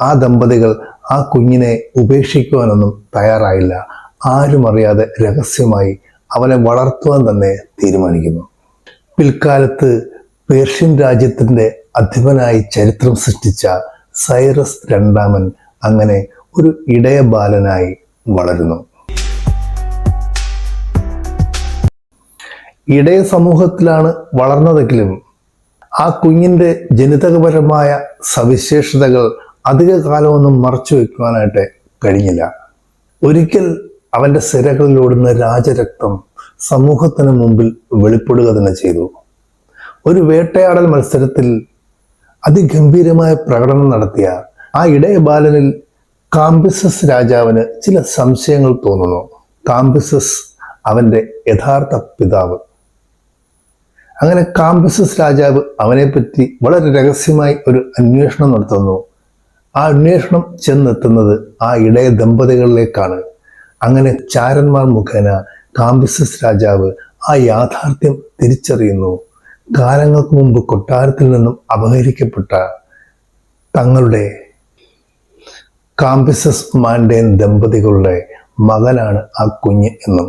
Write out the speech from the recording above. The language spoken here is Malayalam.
ആ ദമ്പതികൾ ആ കുഞ്ഞിനെ ഉപേക്ഷിക്കുവാനൊന്നും തയ്യാറായില്ല. ആരും അറിയാതെ രഹസ്യമായി അവനെ വളർത്തുവാൻ തന്നെ തീരുമാനിക്കുന്നു. പിൽക്കാലത്ത് പേർഷ്യൻ രാജ്യത്തിന്റെ അധിപനായി ചരിത്രം സൃഷ്ടിച്ച സൈറസ് രണ്ടാമൻ അങ്ങനെ ഒരു ഇടയ ബാലനായി വളരുന്നു. ഇടയ സമൂഹത്തിലാണ് വളർന്നതെങ്കിലും ആ കുഞ്ഞിന്റെ ജനിതകപരമായ സവിശേഷതകൾ അധിക കാലമൊന്നും മറച്ചു വെക്കുവാനായിട്ട് കഴിഞ്ഞില്ല. ഒരിക്കൽ അവന്റെ സിരകളിലോടുന്ന രാജരക്തം സമൂഹത്തിന് മുമ്പിൽ വെളിപ്പെടുക തന്നെ ചെയ്തു. ഒരു വേട്ടയാടൽ മത്സരത്തിൽ അതിഗംഭീരമായ പ്രകടനം നടത്തിയ ആ ഇടയ ബാലനിൽ കാംബിസസ് രാജാവിന് ചില സംശയങ്ങൾ തോന്നുന്നു. കാംബിസസ് അവന്റെ യഥാർത്ഥ പിതാവ്. അങ്ങനെ കാംബിസസ് രാജാവ് അവനെപ്പറ്റി വളരെ രഹസ്യമായി ഒരു അന്വേഷണം നടത്തുന്നു. ആ അന്വേഷണം ചെന്നെത്തുന്നത് ആ ഇടയ ദമ്പതികളിലേക്കാണ്. അങ്ങനെ ചാരന്മാർ മുഖേന കാംബിസസ് രാജാവ് ആ യാഥാർത്ഥ്യം തിരിച്ചറിയുന്നു. കാലങ്ങൾക്ക് മുമ്പ് കൊട്ടാരത്തിൽ നിന്നും അപഹരിക്കപ്പെട്ട തങ്ങളുടെ കാംബിസസ് മാൻഡേൻ ദമ്പതികളുടെ മകനാണ് ആ കുഞ്ഞ് എന്നും.